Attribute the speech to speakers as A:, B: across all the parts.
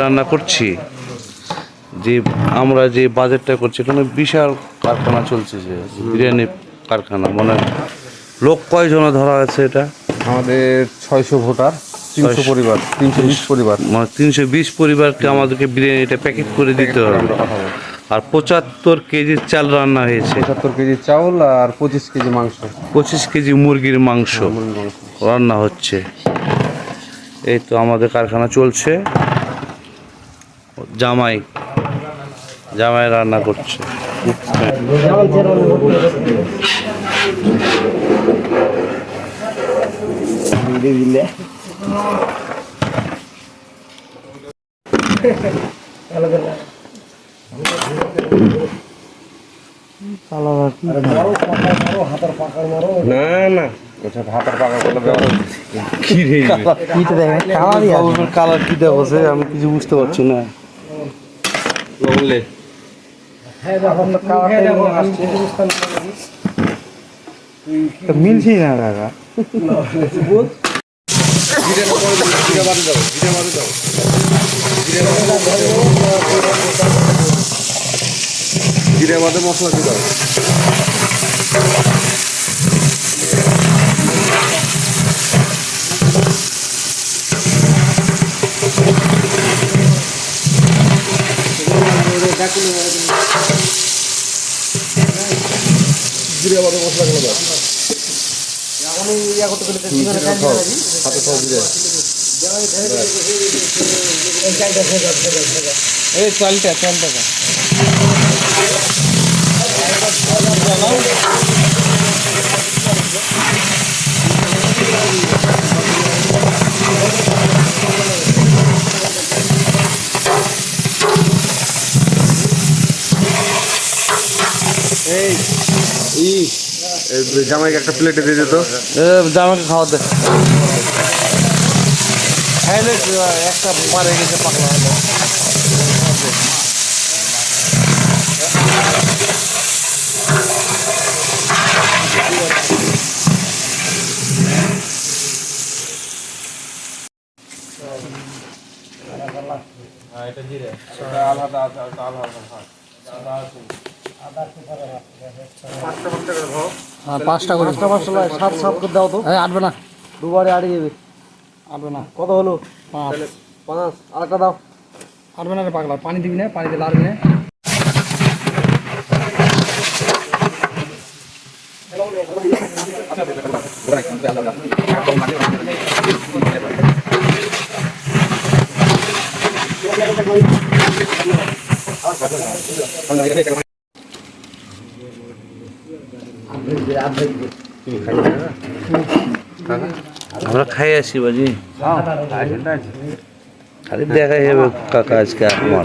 A: রান্না করছি। যে আমরা যে বাজেটটা করছি এখানে বিশাল কারখানা চলছে যে বিরিয়ানি কারখানা। মানে লোক কয়জন ধরা আছে এটা?
B: আমাদের ছয়শো ভোটার তিনশো পরিবার তিনশো বিশ পরিবার।
A: মানে তিনশো বিশ পরিবারকে আমাদেরকে বিরিয়ানিটা প্যাকেট করে দিতে হবে। আর পঁচাত্তর কেজি চাল রান্না হয়েছে।
B: পঁচাত্তর কেজি চাউল আর পঁচিশ কেজি মাংস।
A: পঁচিশ কেজি মুরগির মাংস। রান্না হচ্ছে। এই তো আমাদের কারখানা চলছে। জামাই জামাই রান্না করছে।
B: না না।
A: কালার কি আমি কিছু বুঝতে পারছি না।
B: বললে?
A: মিলছি না
B: জিরে বাদে মশলা দিয়ে দাও। জিরে বাদে মশলা গুলো দাও। হাতে সব জিরে
C: এই চালটা চালটা
B: এই জামাইকে একটা প্লেটে দিয়ে দিত
A: জামাইকে খাওয়া দে। খাইলে একটা পারে গেছে পাকলা হলো।
C: হ্যাঁ পাঁচটা করে পাঁচটা নয় সাত সাত করে দাও তো। হ্যাঁ আটবে না। দুবারে আটে যাবে আটবে না। কত হলো? পাঁচ। পাঁচ। আরেকটা দাও। আটবে না পাগলা। পানি দিবি না? পানি দিলে আটবে না?
A: আমরা খাই আসি বাজি খালি দেখাই যাবে কাকা আজকে আমার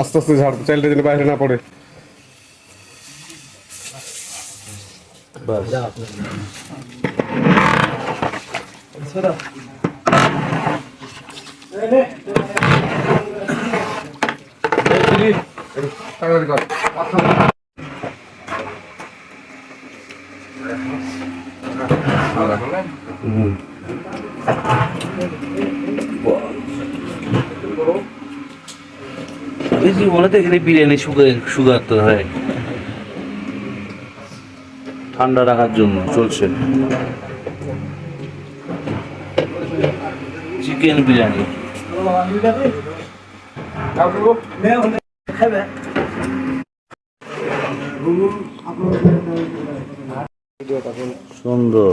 B: আস্তে আস্তে ঝাড় চাইলটা যেন বাইরে না পড়ে।
A: আমি জীবনে দেখিনি বিরিয়ানি সুগার সুগার তো হয়। ঠান্ডা রাখার জন্য চলছে। চিকেন বিরিয়ানি। সুন্দর।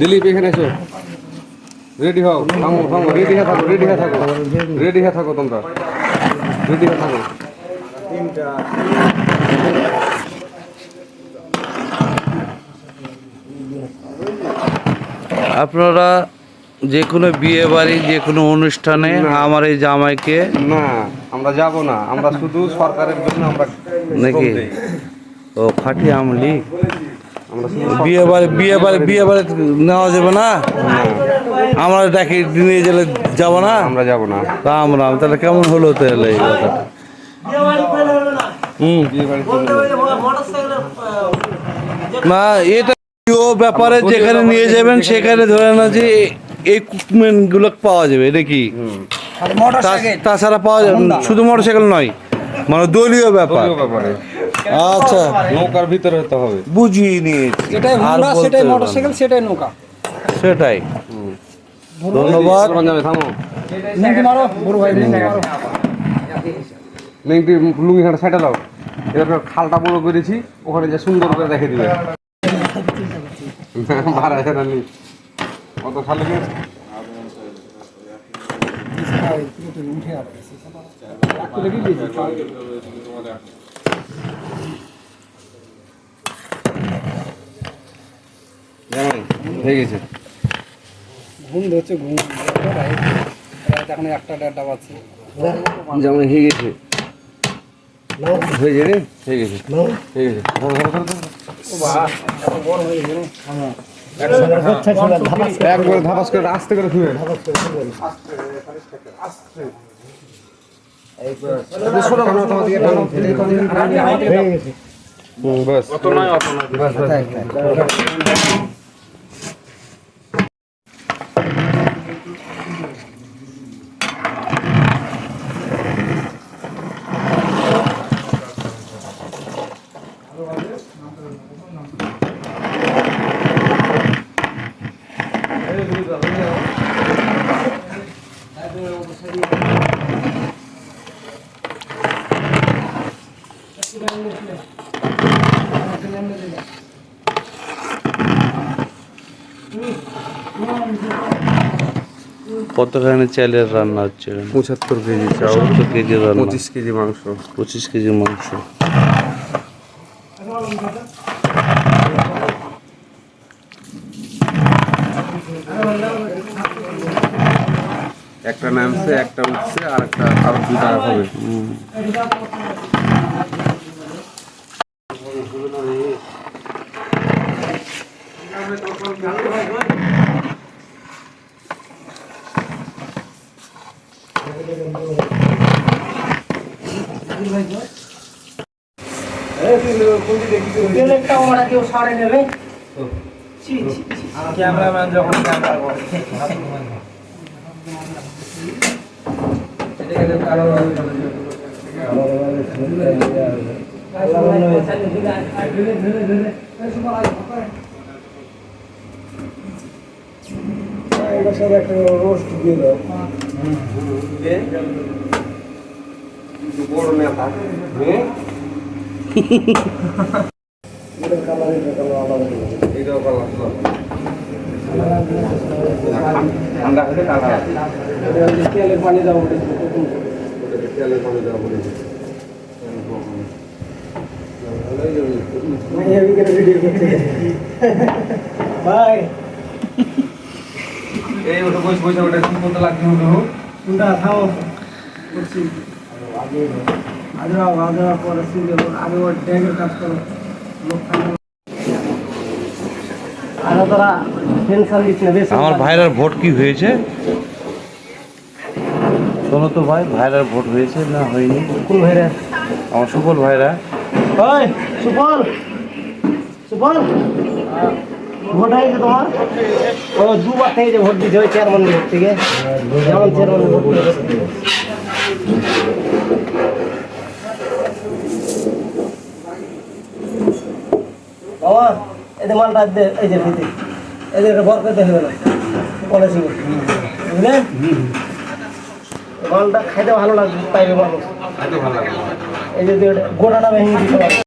B: দিলীপ। এখানে এসো রেডি হও। থামো থামো। রেডি হয়ে থাকো রেডি হয়ে থাকো। রেডি হয়ে থাকো তোমরা। রেডি হয়ে থাকো।
A: আপনারা যে কোনো বিয়ে বাড়ি যে কোনো অনুষ্ঠানে আমার এই জামাইকে
B: না আমরা যাব না। আমরা শুধু সরকারের জন্য আমরা
A: নাকি? ও খাটি আমলি। বিয়ে বাড়ি বিয়ে বাড়ি বিয়ে বাড়ি নেওয়া যাবে না? আমরা ডাকি নিয়ে গেলে যাব না?
B: আমরা যাব না।
A: রাম রাম তাহলে কেমন হলো তাহলে এই কথাটা? হুম। না এটা ব্যাপারে যেখানে নিয়ে যাবেন সেখানে ধরে না যে এই কুকমেন্টগুলো পাওয়া যাবে এটা কি? তাছাড়া পাওয়া যাবে শুধু মোটরসাইকেল নয় মানে দলীয় ব্যাপার।
B: ব্যাপারে।
A: আচ্ছা।
B: নৌকার ভিতরে হতে হবে।
A: বুঝিয়ে নিয়েছি। আর
C: হুন্ডা সেটাই। মোটরসাইকেল সেটাই নৌকা।
A: সেটাই। ধন্যবাদ।
B: থামো।
C: মারো বড় ভাই মারো।
B: নেংটি লুঙ্গি খাটা সাইডে দাও। এবার খালটা বড় করেছি ওখানে যে সুন্দর করে দেখে দিবে। ভাড়া নেই কত খালে গেছে হয়ে গেছে।
C: ঘুম ধরছে ঘুম রাত এখন একটা দেড়টা বাজছে।
B: জামাই হয়ে গেছে। হয়ে যাবে হয়ে গেছে। হয়ে গেছে। একবারে ধাপাস করে আস্তে করে
A: কতখানি চালের রান্না হচ্ছে?
B: পঁচাত্তর কেজি
A: সত্তর কেজি রান্না।
B: পঁচিশ কেজি মাংস।
A: পঁচিশ কেজি মাংস।
B: একটা নামছে একটা উঠছে আর একটা আর দুটা হবে।
C: ক্যামেরাম্যান যখন ক্যামেরা
B: করে ধরে ধরে ধরে ওটার সাথে একটা রোস্ট দিয়ে দাও। বড় নেতা এটা কালার এটা কালার আলাদা এটাও কালার ঠান্ডা হলে কালার
C: তেলের পানি দাও ওটাকে
B: তেলের পানি এই ওটা বসে বসে ওটা কি করতে লাগছে ওটা
C: কোনটা? করছি পরে সিলে আগে ওর ড্যাগের কাজ করো।
A: আমার ভাইরার ভোট কি হয়েছে? শোনো তো ভাই ভাইরার ভোট হয়েছে না হয়নি?
C: কোন ভাইরা।
A: আমার সুফল ভাইরা।
C: ওই সুপল সুপল ভোট হয়েছে তোমার? ও দুবার থেকে যে ভোট দিয়েছে ওই চেয়ারম্যান ভোট থেকে। যেমন চেয়ারম্যান ভোট বাবা এদের মালটা দে এই যে দিতে এদের বর করতে হবে না। পলিসি মালটা খাইতে ভালো লাগবে পাইবে মানুষ।
B: খাইতে ভালো লাগে
C: এই যে গোটাটা ভেঙে দিতে পারবে।